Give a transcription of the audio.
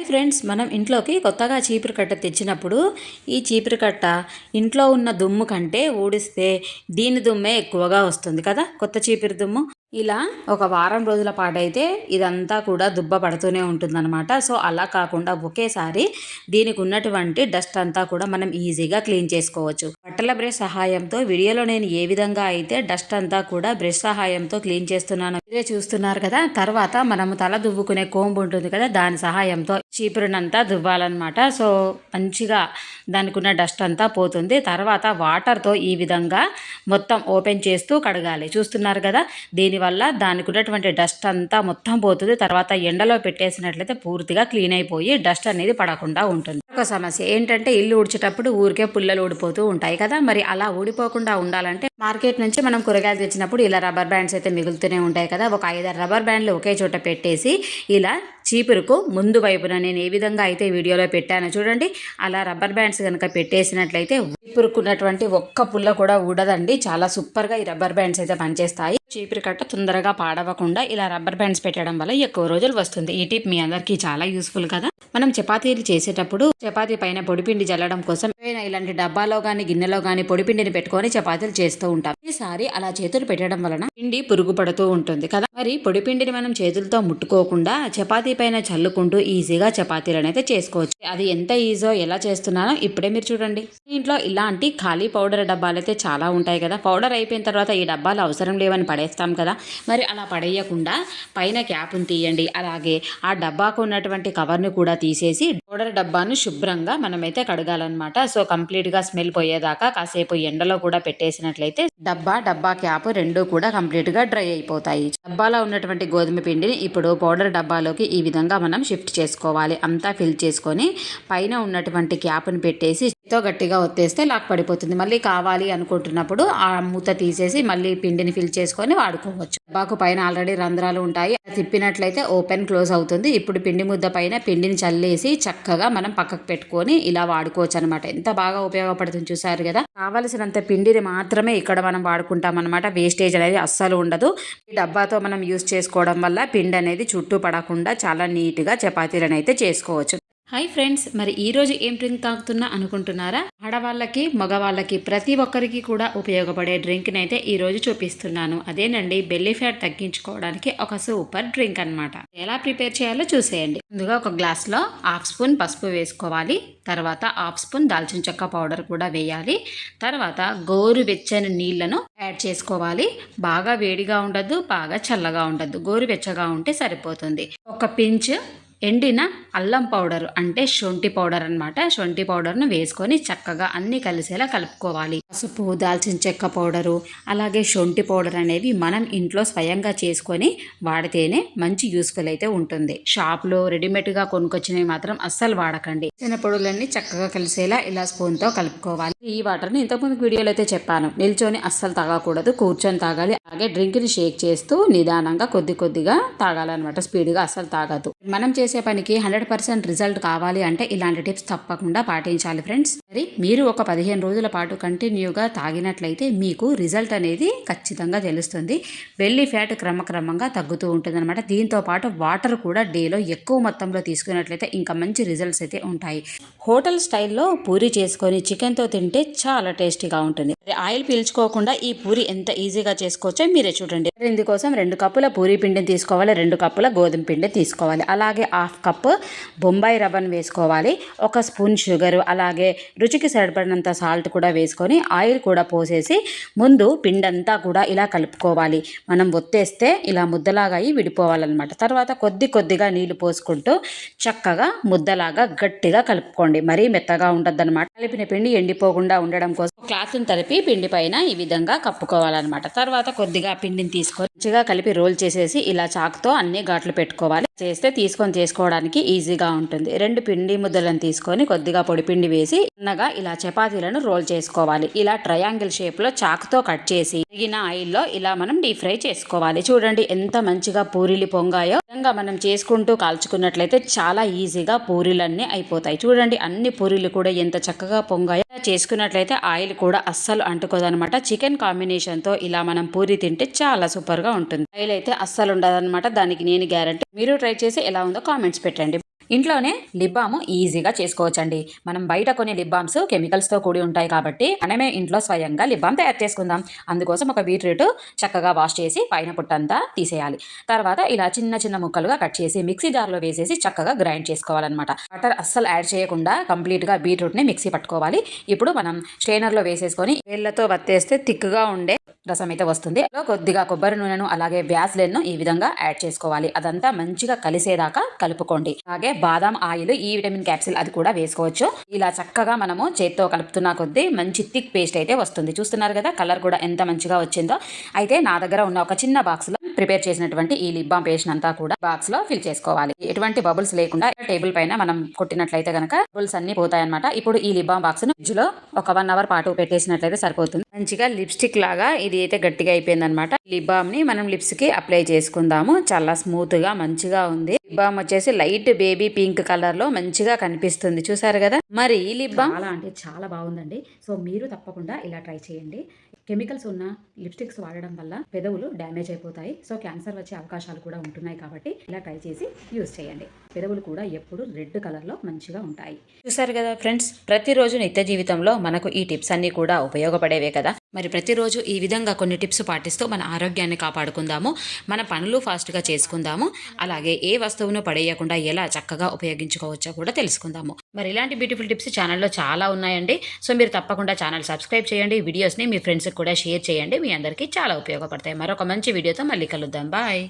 Hi friends మనం ఇంట్లోకి కొత్తగా చీపురు కట్ట తెచ్చినప్పుడు ఈ చీపురు కట్ట ఇంట్లో ఉన్న దుమ్ము కంటే ఊడిస్తే దీని దుమ్మే ఎక్కువగా వస్తుంది కదా కొత్త చీపురు దుమ్ము. ఇలా ఒక వారం రోజుల పాటైతే ఇదంతా కూడా దుబ్బ పడుతూనే ఉంటుందన్నమాట. సో అలా కాకుండా ఒకేసారి దీనికి ఉన్నటువంటి డస్ట్ అంతా కూడా మనం ఈజీగా క్లీన్ చేసుకోవచ్చు. బట్టల బ్రష్ సహాయంతో వీడియోలో నేను ఏ విధంగా అయితే డస్ట్ అంతా కూడా బ్రష్ సహాయంతో క్లీన్ చేస్తున్నాను మీరే చూస్తున్నారు కదా. తర్వాత మనము తల దువ్వుకునే కోంబు ఉంటుంది కదా దాని సహాయంతో చీపురునంతా దువ్వాలన్నమాట. సో మంచిగా దానికి ఉన్న డస్ట్ అంతా పోతుంది. తర్వాత వాటర్తో ఈ విధంగా మొత్తం ఓపెన్ చేస్తూ కడగాలి. చూస్తున్నారు కదా దీనివల్ల దానికి ఉన్నటువంటి డస్ట్ అంతా మొత్తం పోతుంది. తర్వాత ఎండలో పెట్టేసినట్లయితే పూర్తిగా క్లీన్ అయిపోయి డస్ట్ అనేది పడకుండా ఉంటుంది. ఒక సమస్య. ఏంటంటే ఇల్లు ఊడ్చేటప్పుడు ఊరికే పుల్లలు ఊడిపోతూ ఉంటాయి కదా. మరి అలా ఊడిపోకుండా ఉండాలంటే మార్కెట్ నుంచి మనం కూరగాయలు తెచ్చినప్పుడు ఇలా రబ్బర్ బ్యాండ్స్ అయితే మిగులుతూనే ఉంటాయి కదా. ఒక ఐదారు రబ్బర్ బ్యాండ్లు ఒకే చోట పెట్టేసి ఇలా చీపురుకు ముందు వైపున నేను ఏ విధంగా అయితే వీడియోలో పెట్టానో చూడండి. అలా రబ్బర్ బ్యాండ్స్ కనుక పెట్టేసినట్లయితే చీపురుకున్నటువంటి ఒక్క పుల్ల కూడా ఊడదండి. చాలా సూపర్గా ఈ రబ్బర్ బ్యాండ్స్ అయితే పనిచేస్తాయి. చీపురు కట్ట తొందరగా పాడవకుండా ఇలా రబ్బర్ బ్యాండ్స్ పెట్టడం వల్ల ఎక్కువ రోజులు వస్తుంది. ఈ టిప్ మీ అందరికీ చాలా యూస్ఫుల్ కదా. మనం చపాతీలు చేసేటప్పుడు చపాతీ పైన పొడిపిండి జల్లడం కోసం ఇలాంటి డబ్బాలో కానీ గిన్నెలో కానీ పొడిపిండిని పెట్టుకొని చపాతీలు చేస్తూ ఉంటాం. ఈసారి అలా చేతులు పెట్టడం వలన పిండి పురుగు పడుతూ ఉంటుంది కదా. మరి పొడిపిండిని మనం చేతులతో ముట్టుకోకుండా చపాతీ పైన చల్లుకుంటూ ఈజీగా చపాతీలను అయితే చేసుకోవచ్చు. అది ఎంత ఈజో ఎలా చేస్తున్నానో ఇప్పుడే మీరు చూడండి. దీంట్లో ఇలాంటి ఖాళీ పౌడర్ డబ్బాలు అయితే చాలా ఉంటాయి కదా. పౌడర్ అయిపోయిన తర్వాత ఈ డబ్బాలు అవసరం లేవని పడేస్తాం కదా. మరి అలా పడేయకుండా పైన క్యాప్ని తీయండి. అలాగే ఆ డబ్బాకు ఉన్నటువంటి కవర్ని కూడా తీసేసి పౌడర్ డబ్బాను శుభ్రంగా మనమైతే కడగాలన్నమాట. సో కంప్లీట్గా స్మెల్ పోయేదాకా కాసేపు ఎండలో కూడా పెట్టేసినట్లయితే డబ్బా డబ్బా క్యాప్ రెండు కూడా కంప్లీట్గా డ్రై అయిపోతాయి. డబ్బా డబ్బాలో ఉన్నటువంటి గోధుమ పిండిని ఇప్పుడు పౌడర్ డబ్బాలోకి ఈ విధంగా మనం షిఫ్ట్ చేసుకోవాలి. అంతా ఫిల్ చేసుకొని పైన ఉన్నటువంటి క్యాప్ను పెట్టేసి తో గట్టిగా ఒత్తేస్తే లాక్ పడిపోతుంది. మళ్ళీ కావాలి అనుకుంటున్నప్పుడు ఆ మూత తీసేసి మళ్ళీ పిండిని ఫిల్ చేసుకొని వాడుకోవచ్చు. డబ్బాకు పైన ఆల్రెడీ రంధ్రాలు ఉంటాయి. తిప్పినట్లయితే ఓపెన్ క్లోజ్ అవుతుంది. ఇప్పుడు పిండి ముద్ద పైన పిండిని చల్లేసి చక్కగా మనం పక్కకు పెట్టుకొని ఇలా వాడుకోవచ్చు అనమాట ఎంత బాగా ఉపయోగపడుతుంది చూసారు కదా. కావలసినంత పిండిని మాత్రమే ఇక్కడ మనం వాడుకుంటాం అనమాట వేస్టేజ్ అనేది అస్సలు ఉండదు. ఈ డబ్బాతో మనం యూస్ చేసుకోవడం వల్ల పిండి అనేది చుట్టూ పడకుండా చాలా నీట్గా చపాతీలను అయితే చేసుకోవచ్చు. హాయ్ ఫ్రెండ్స్ మరి ఈరోజు ఏం డ్రింక్ తాగుతున్నా అనుకుంటున్నారా? ఆడవాళ్ళకి మగవాళ్ళకి ప్రతి ఒక్కరికి కూడా ఉపయోగపడే డ్రింక్ని అయితే ఈరోజు చూపిస్తున్నాను. అదేనండి బెల్లీ ఫ్యాట్ తగ్గించుకోవడానికి ఒక సూపర్ డ్రింక్ అనమాట ఎలా ప్రిపేర్ చేయాలో చూసేయండి. ముందుగా ఒక గ్లాస్లో హాఫ్ స్పూన్ పసుపు వేసుకోవాలి. తర్వాత హాఫ్ స్పూన్ దాల్చిన చెక్క పౌడర్ కూడా వేయాలి. తర్వాత గోరు వెచ్చని నీళ్ళను యాడ్ చేసుకోవాలి. బాగా వేడిగా ఉండద్దు బాగా చల్లగా ఉండద్దు. గోరు వెచ్చగా ఉంటే సరిపోతుంది. ఒక పించ్ ఎండిన అల్లం పౌడర్ అంటే శొంఠి పౌడర్ అనమాట శొంఠి పౌడర్ను వేసుకొని చక్కగా అన్ని కలిసేలా కలుపుకోవాలి. పసుపు దాల్చిన చెక్క పౌడరు అలాగే శొంఠి పౌడర్ అనేవి మనం ఇంట్లో స్వయంగా చేసుకొని వాడితేనే మంచి యూస్ఫుల్ అయితే ఉంటుంది. షాప్లో రెడీమేడ్గా కొనుక్కొచ్చినవి మాత్రం అస్సలు వాడకండి. చిన్న పొడులన్నీ చక్కగా కలిసేలా ఇలా స్పూన్తో కలుపుకోవాలి. ఈ వాటర్ని ఇంతకుముందు వీడియోలో అయితే చెప్పాను. నిల్చొని అస్సలు తాగకూడదు. కూర్చొని తాగాలి. అలాగే డ్రింక్ని షేక్ చేస్తూ నిదానంగా కొద్ది కొద్దిగా తాగాలన్నమాట. స్పీడ్గా అసలు తాగదు. మనం చేసే పనికి హండ్రెడ్ పర్సెంట్ రిజల్ట్ కావాలి అంటే ఇలాంటి టిప్స్ తప్పకుండా పాటించాలి ఫ్రెండ్స్. మరి మీరు ఒక పదిహేను రోజుల పాటు కంటిన్యూగా తాగినట్లయితే మీకు రిజల్ట్ అనేది ఖచ్చితంగా తెలుస్తుంది. వెళ్ళి ఫ్యాట్ క్రమక్రమంగా తగ్గుతూ ఉంటుంది అనమాట దీంతో పాటు వాటర్ కూడా డేలో ఎక్కువ మొత్తంలో తీసుకున్నట్లయితే ఇంకా మంచి రిజల్ట్స్ అయితే ఉంటాయి. హోటల్ స్టైల్లో పూరి చేసుకొని చికెన్తో తింటే చాలా టేస్టీగా ఉంటుంది. ఆయిల్ పీల్చుకోకుండా ఈ పూరి ఎంత ఈజీగా చేసుకోవచ్చో మీరే చూడండి. ఇందుకోసం రెండు కప్పుల పూరి పిండిని తీసుకోవాలి రెండు కప్పుల గోధుమ పిండి తీసుకోవాలి. అలాగే హాఫ్ కప్ బొంబాయి రవ్వను వేసుకోవాలి ఒక స్పూన్ షుగర్ అలాగే రుచికి సరిపడినంత సాల్ట్ కూడా వేసుకొని ఆయిల్ కూడా పోసేసి ముందు పిండంతా కూడా ఇలా కలుపుకోవాలి. మనం ఒత్తేస్తే ఇలా ముద్దలాగా అయి విడిపోవాలన్నమాట. తర్వాత కొద్ది కొద్దిగా నీళ్ళు పోసుకుంటూ చక్కగా ముద్దలాగా గట్టిగా కలుపుకోండి. మరీ మెత్తగా ఉండద్దన్నమాట. కలిపిన పిండి ఎండిపోకుండా ఉండడం కోసం క్లాత్ని తలిపి పిండి పైన ఈ విధంగా కప్పుకోవాలన్నమాట. తర్వాత కొద్దిగా పిండిని తీసుకొని మంచిగా కలిపి రోల్ చేసేసి ఇలా చాకుతో అన్ని ఘాట్లు పెట్టుకోవాలి. చేస్తే తీసుకొని చేసుకోవడానికి ఈజీగా ఉంటుంది. రెండు పిండి ముద్దలను తీసుకొని కొద్దిగా పొడి పిండి వేసి సన్నగా ఇలా చపాతీలను రోల్ చేసుకోవాలి. ఇలా ట్రయాంగిల్ షేప్లో చాకుతో కట్ చేసి తిరిగిన ఆయిల్లో ఇలా మనం డీప్ ఫ్రై చేసుకోవాలి. చూడండి ఎంత మంచిగా పూరీలు పొంగాయో. విధంగా మనం చేసుకుంటూ కాల్చుకున్నట్లయితే చాలా ఈజీగా పూరీలన్నీ అయిపోతాయి. చూడండి అన్ని పూరీలు కూడా ఎంత చక్కగా పొంగాయో. చేసుకున్నట్లయితే ఆయిల్ కూడా అస్సలు అంటుకోదనమాట. చికెన్ కాంబినేషన్తో ఇలా మనం పూరి తింటే చాలా సూపర్గా ఉంటుంది. ఆయిల్ అయితే అస్సలు ఉండదనమాట. దానికి నేను గ్యారంటీ. మీరు ట్రై చేసి ఎలా ఉందో కామెంట్స్ పెట్టండి. ఇంట్లోనే లిప్ బామ్ ఈజీగా చేసుకోవచ్చండి. మనం బయట కొన్ని లిప్ బామ్స్ కెమికల్స్తో కూడి ఉంటాయి కాబట్టి మనమే ఇంట్లో స్వయంగా లిప్ బామ్ తయారు చేసుకుందాం. అందుకోసం ఒక బీట్రూట్ చక్కగా వాష్ చేసి పైన పుట్టంతా తీసేయాలి. తర్వాత ఇలా చిన్న చిన్న ముక్కలుగా కట్ చేసి మిక్సీ జార్లో వేసేసి చక్కగా గ్రైండ్ చేసుకోవాలన్నమాట. బటర్ అస్సలు యాడ్ చేయకుండా కంప్లీట్గా బీట్రూట్ని మిక్సీ పట్టుకోవాలి. ఇప్పుడు మనం స్ట్రైనర్లో వేసేసుకొని వేళ్ళతో వత్తేస్తే థిక్గా ఉండే రసం అయితే వస్తుంది. కొద్దిగా కొబ్బరి నూనెను అలాగే వ్యాస్లెన్ ఈ విధంగా యాడ్ చేసుకోవాలి. అదంతా మంచిగా కలిసేదాకా కలుపుకోండి. అలాగే బాదం ఆయిల్ ఈ విటమిన్ క్యాప్సిల్ అది కూడా వేసుకోవచ్చు. ఇలా చక్కగా మనము చేత్తో కలుపుతున్న కొద్దీ మంచి థిక్ పేస్ట్ అయితే వస్తుంది. చూస్తున్నారు కదా కలర్ కూడా ఎంత మంచిగా వచ్చిందో. అయితే నా దగ్గర ఉన్న ఒక చిన్న బాక్స్లో ప్రిపేర్ చేసినటువంటి ఈ లిప్ బామ్ పేస్ట్ అంతా కూడా బాక్స్లో ఫిల్ చేసుకోవాలి. ఎటువంటి బబుల్స్ లేకుండా టేబుల్ పైన మనం కొట్టినట్లయితే గనక బబుల్స్ అన్ని పోతాయన్నమాట. ఇప్పుడు ఈ లిప్ బామ్ బాక్స్ను ఫ్రిడ్జ్లో ఒక వన్ అవర్ పాటు పెట్టేసినట్లయితే సరిపోతుంది. మంచిగా లిప్స్టిక్ లాగా ఇది అయితే గట్టిగా అయిపోయింది అనమాట లిప్ బామ్ని మనం లిప్స్కి అప్లై చేసుకుందాము. చాలా స్మూత్గా మంచిగా ఉంది. లిప్ బామ్ వచ్చేసి లైట్ బేబీ పింక్ కలర్లో మంచిగా కనిపిస్తుంది. చూసారు కదా? మరి ఈ లిప్ బామ్ చాలా అంటే చాలా బాగుందండి. సో మీరు తప్పకుండా ఇలా ట్రై చేయండి. కెమికల్స్ ఉన్న లిప్స్టిక్స్ వాడడం వల్ల పెదవులు డ్యామేజ్ అయిపోతాయి. సో క్యాన్సర్ వచ్చే అవకాశాలు కూడా ఉంటున్నాయి కాబట్టి ఇలా ట్రై చేసి యూజ్ చేయండి. పెదవులు కూడా ఎప్పుడు రెడ్ కలర్లో మంచిగా ఉంటాయి. చూసారు కదా ఫ్రెండ్స్ ప్రతిరోజు నిత్య జీవితంలో మనకు ఈ టిప్స్ అన్నీ కూడా ఉపయోగపడేవే కదా. మరి ప్రతిరోజు ఈ విధంగా కొన్ని టిప్స్ పాటిస్తూ మన ఆరోగ్యాన్ని కాపాడుకుందాము. మన పనులు ఫాస్ట్గా చేసుకుందాము. అలాగే ఏ వస్తువును పడేయకుండా ఎలా చక్కగా ఉపయోగించుకోవచ్చో కూడా తెలుసుకుందాము. మరి ఇలాంటి బ్యూటిఫుల్ టిప్స్ ఛానల్లో చాలా ఉన్నాయండి. సో మీరు తప్పకుండా ఛానల్ సబ్స్క్రైబ్ చేయండి. వీడియోస్ని మీ ఫ్రెండ్స్కి కూడా షేర్ చేయండి. మీ అందరికీ చాలా ఉపయోగపడతాయి. మరొక మంచి వీడియోతో మళ్ళీ కలుద్దాం. బాయ్.